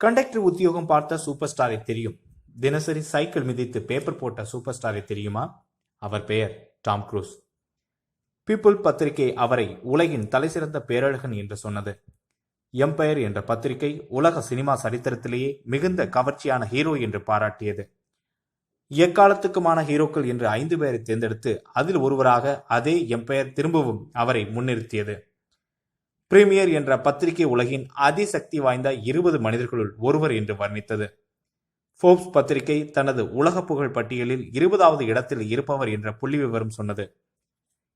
Conductor உத்தியோகம் பார்த்த super ஸ்டாரை தெரியும். தினசரி சைக்கிள் மிதித்து பேப்பர் போட்ட சூப்பர் ஸ்டாரை தெரியுமா? அவர் பெயர் டாம் க்ரூஸ். பீப்புள் பத்திரிகை அவரை உலகின் தலைசிறந்த பேரழகன் என்று சொன்னது. எம்பயர் என்ற பத்திரிகை உலக சினிமா சரித்திரத்திலேயே மிகுந்த கவர்ச்சியான ஹீரோ என்று பாராட்டியது. எக்காலத்துக்குமான ஹீரோக்கள் என்று ஐந்து பேரை தேர்ந்தெடுத்து அதில் ஒருவராக அதே எம்பயர் திரும்பவும் அவரை முன்னிறுத்தியது. பிரீமியர் என்ற பத்திரிகை உலகின் அதிசக்தி வாய்ந்த இருபது மனிதர்களுள் ஒருவர் என்று வர்ணித்தது. ஃபோர்ப்ஸ் பத்திரிகை தனது உலக புகழ் பட்டியலில் இருபதாவது இடத்தில் இருப்பவர் என்ற புள்ளி விவரம் சொன்னது.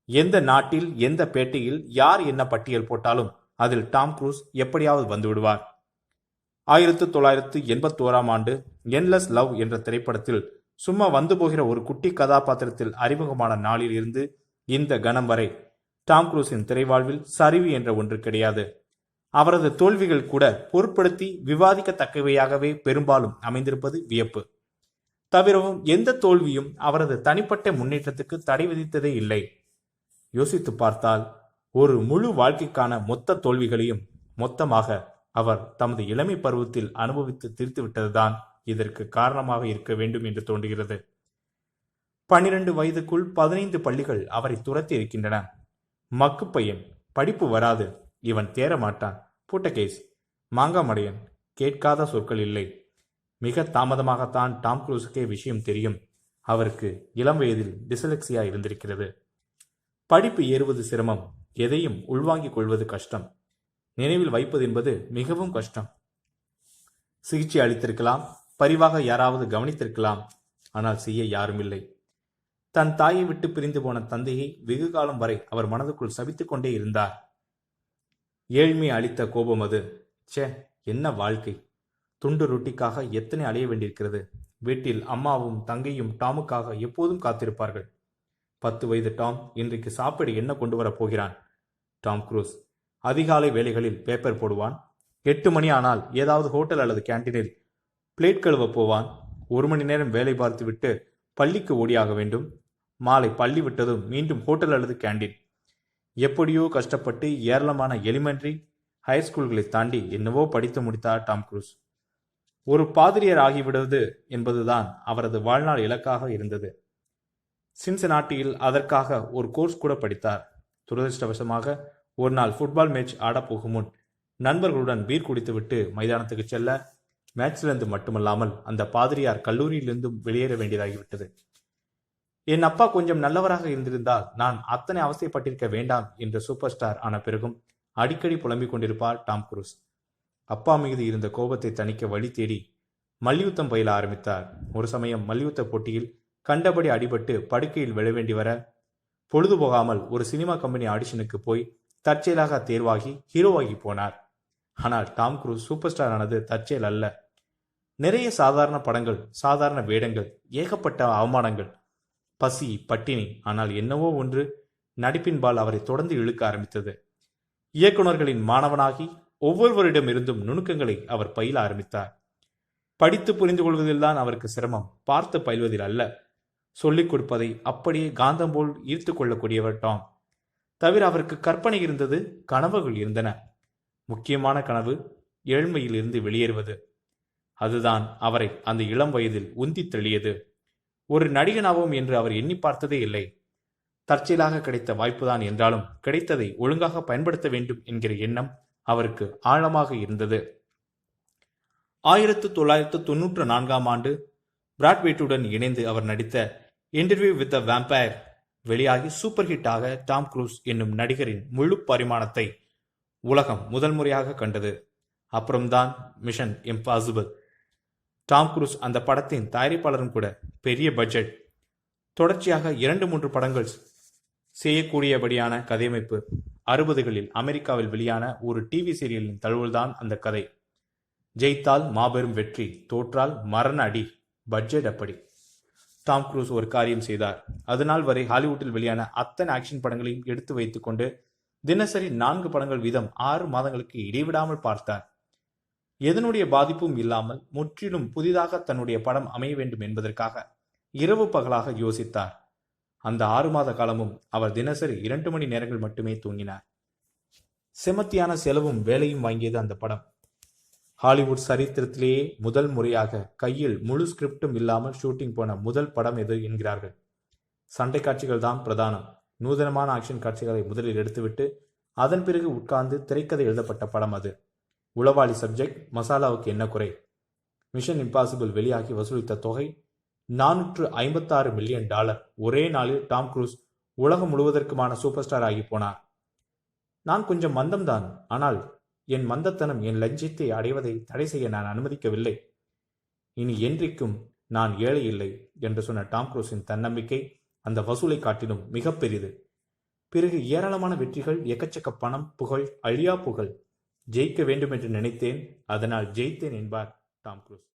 எந்த நாட்டில் எந்த பேட்டியில் யார் என்ன பட்டியல் போட்டாலும் அதில் டாம் குரூஸ் எப்படியாவது வந்து விடுவார். ஆயிரத்து தொள்ளாயிரத்து எண்பத்தோராம் ஆண்டு என்லெஸ் லவ் என்ற திரைப்படத்தில் சும்மா வந்து போகிற ஒரு குட்டி கதாபாத்திரத்தில் அறிமுகமான நாளில் இருந்து இந்த கணம் வரை டாம் குரூஸின் திரைவாழ்வில் சரிவு என்ற ஒன்று கிடையாது. அவரது தோல்விகள் கூட பொருட்படுத்தி விவாதிக்கத்தக்கவையாகவே பெரும்பாலும் அமைந்திருப்பது வியப்பு. தவிரவும் எந்த தோல்வியும் அவரது தனிப்பட்ட முன்னேற்றத்துக்கு தடை விதித்ததே இல்லை. யோசித்து பார்த்தால் ஒரு முழு வாழ்க்கைக்கான மொத்த தோல்விகளையும் மொத்தமாக அவர் தமது இளமை பருவத்தில் அனுபவித்து தீர்த்துவிட்டதுதான் இதற்கு காரணமாக இருக்க வேண்டும் என்று தோன்றுகிறது. பனிரெண்டு வயதுக்குள் பதினைந்து பள்ளிகள் அவரை துரத்தி இருக்கின்றன மக்கு பையன் படிப்பு வராது. இவன் தேர மாட்டான் பூட்டகேஸ் மாங்காமடையன் கேட்காத சொற்கள் இல்லை. மிக தாமதமாகத்தான் டாம் குரூஸுக்கே விஷயம் தெரியும். அவருக்கு இளம் வயதில் டிசலெக்சியா இருந்திருக்கிறது. படிப்பு ஏறுவது சிரமம். எதையும் உள்வாங்கிக் கொள்வது கஷ்டம். நினைவில் வைப்பது என்பது மிகவும் கஷ்டம். சிகிச்சை அளித்திருக்கலாம். பரிவாக யாராவது கவனித்திருக்கலாம். ஆனால் செய்ய யாரும் இல்லை தன் தாயை விட்டு பிரிந்து போன தந்தையை வெகு காலம் வரை அவர் மனதுக்குள் சபித்துக் கொண்டே இருந்தார். ஏழ்மை அளித்த கோபம் அது. ச்சே என்ன வாழ்க்கை. துண்டு ரொட்டிக்காக எத்தனை அலைய வேண்டியிருக்கிறது? வீட்டில் அம்மாவும் தங்கையும் டாமுக்காக எப்போதும் காத்திருப்பார்கள். பத்து வயது டாம் இன்றைக்கு சாப்பிட என்ன கொண்டு வரப் போகிறான்? டாம் குரூஸ் அதிகாலை வேலைகளில் பேப்பர் போடுவான்? எட்டு மணி ஆனால் ஏதாவது ஹோட்டல் அல்லது கேண்டீனில் பிளேட் கழுவ போவான்? ஒரு மணி நேரம் வேலை பார்த்துவிட்டு பள்ளிக்கு ஓடியாக வேண்டும்? மாலை பள்ளி விட்டதும் மீண்டும் ஹோட்டல் அல்லது கேண்டீன். எப்படியோ கஷ்டப்பட்டு ஏராளமான எலிமெண்ட்ரி ஹைஸ்கூல்களை தாண்டி என்னவோ படித்து முடித்தார் டாம் குரூஸ். ஒரு பாதிரியர் ஆகிவிடுவது என்பதுதான் அவரது வாழ்நாள் இலக்காக இருந்தது. சின்சனாட்டியில் அதற்காக ஒரு கோர்ஸ் கூட படித்தார். துரதிருஷ்டவசமாக ஒரு நாள் ஃபுட்பால் மேட்ச் ஆடப் போகும் முன் நண்பர்களுடன் பீர் குடித்துவிட்டு மைதானத்துக்கு செல்ல மேட்சிலிருந்து மட்டுமல்லாமல் அந்த பாதிரியார் கல்லூரியிலிருந்தும் வெளியேற வேண்டியதாகிவிட்டது. என் அப்பா கொஞ்சம் நல்லவராக இருந்திருந்தால் நான் அத்தனை அவசியப்பட்டிருக்க வேண்டாம் என்ற சூப்பர் ஸ்டார் ஆன பிறகும் அடிக்கடி புலம்பிக் கொண்டிருப்பார் டாம் குரூஸ். அப்பா மீது இருந்த கோபத்தை தணிக்க வழி தேடி மல்யுத்தம் பயில ஆரம்பித்தார். ஒரு சமயம் மல்யுத்த போட்டியில் கண்டபடி அடிபட்டு படுக்கையில் விழ வேண்டி வர பொழுது போகாமல் ஒரு சினிமா கம்பெனி ஆடிஷனுக்கு போய் தற்செயலாக தேர்வாகி ஹீரோவாகி போனார். ஆனால் டாம் குரூஸ் சூப்பர் ஸ்டார் ஆனது தற்செயல் அல்ல. நிறைய சாதாரண படங்கள் சாதாரண வேடங்கள் ஏகப்பட்ட அவமானங்கள் பசி பட்டினி ஆனால் என்னவோ ஒன்று நடிப்பின்பால் அவரை தொடர்ந்து இழுக்க ஆரம்பித்தது. இயக்குநர்களின் மாணவனாகி ஒவ்வொருவரிடமிருந்தும் நுணுக்கங்களை அவர் பயில ஆரம்பித்தார். படித்து புரிந்து கொள்வதில்தான் அவருக்கு சிரமம். பார்த்து பயில்வதில் அல்ல. சொல்லிக் கொடுப்பதை அப்படியே காந்தம் போல் ஈர்த்து கொள்ளக்கூடியவர் டாம். தவிர அவருக்கு கற்பனை இருந்தது கனவுகள் இருந்தன. முக்கியமான கனவு ஏழ்மையில் இருந்து வெளியேறுவது. அதுதான் அவரை அந்த இளம் வயதில் உந்தி தெளியது. ஒரு நடிகனாவோம் என்று அவர் எண்ணி பார்த்ததே இல்லை. தற்செயலாக கிடைத்த வாய்ப்புதான் என்றாலும் கிடைத்ததை ஒழுங்காக பயன்படுத்த வேண்டும் என்கிற எண்ணம் அவருக்கு ஆழமாக இருந்தது. ஆயிரத்து தொள்ளாயிரத்து தொன்னூற்று நான்காம் ஆண்டு பிராட்வேட்டுடன் இணைந்து அவர் நடித்த இன்டர்வியூ வித் த வேம்பயர் வெளியாகி சூப்பர் ஹிட்டாக டாம் குரூஸ் என்னும் நடிகரின் முழு பரிமாணத்தை உலகம் முதல் முறையாக கண்டது. அப்புறம்தான் மிஷன் இம்பாசிபிள் டாம் குரூஸ் அந்த படத்தின் தயாரிப்பாளரும் கூட பெரிய பட்ஜெட். தொடர்ச்சியாக இரண்டு மூன்று படங்கள் செய்யக்கூடியபடியான கதையமைப்பு அறுபதுகளில் அமெரிக்காவில் வெளியான ஒரு டிவி சீரியலின் தழுவல்தான் அந்த கதை. ஜெயித்தால் மாபெரும் வெற்றி தோற்றால் மரண அடி பட்ஜெட் அப்படி. டாம் குரூஸ் ஒரு காரியம் செய்தார். அதனால் வரை ஹாலிவுட்டில் வெளியான அத்தனை ஆக்ஷன் படங்களையும் எடுத்து வைத்துக்கொண்டு தினசரி நான்கு படங்கள் வீதம் ஆறு மாதங்களுக்கு இடைவிடாமல் பார்த்தார். எதனுடைய பாதிப்பும் இல்லாமல் முற்றிலும் புதிதாக தன்னுடைய படம் அமைய வேண்டும் என்பதற்காக இரவு பகலாக யோசித்தார். அந்த ஆறு மாத காலமும் அவர் தினசரி இரண்டு மணி நேரங்கள் மட்டுமே தூங்கினார். செமத்தியான செலவும் வேலையும் வாங்கியது அந்த படம். ஹாலிவுட் சரித்திரத்திலேயே முதல் முறையாக கையில் முழு ஸ்கிரிப்டும் இல்லாமல் ஷூட்டிங் போன முதல் படம் எது என்கிறார்கள். சண்டை காட்சிகள் தான் பிரதானம். நூதனமான ஆக்ஷன் காட்சிகளை முதலில் எடுத்துவிட்டு அதன் பிறகு உட்கார்ந்து திரைக்கதை எழுதப்பட்ட படம் அது. உளவாளி சப்ஜெக்ட் மசாலாவுக்கு என்ன குறை? மிஷன் இம்பாசிபிள் வெளியாகி வசூலித்த தொகை நானூற்று ஐம்பத்தாறு மில்லியன் டாலர் ஒரே நாளில் டாம் குரூஸ் உலகம் முழுவதற்குமான சூப்பர் ஸ்டார் ஆகி போனார். நான் கொஞ்சம் மந்தம்தான் ஆனால் என் மந்தத்தனம் என் லட்சியத்தை அடைவதை தடை செய்ய நான் அனுமதிக்கவில்லை. இனி என்றைக்கும் நான் ஏழை இல்லை என்று சொன்ன டாம் குரூஸின் தன்னம்பிக்கை அந்த வசூலை காட்டிலும் மிக பெரிது. பிறகு ஏராளமான வெற்றிகள் எக்கச்சக்க பணம் புகழ் அழியா புகழ் ஜெயிக்க வேண்டும் என்று நினைத்தேன். அதனால் ஜெயித்தேன் என்பார் டாம் குரூஸ்.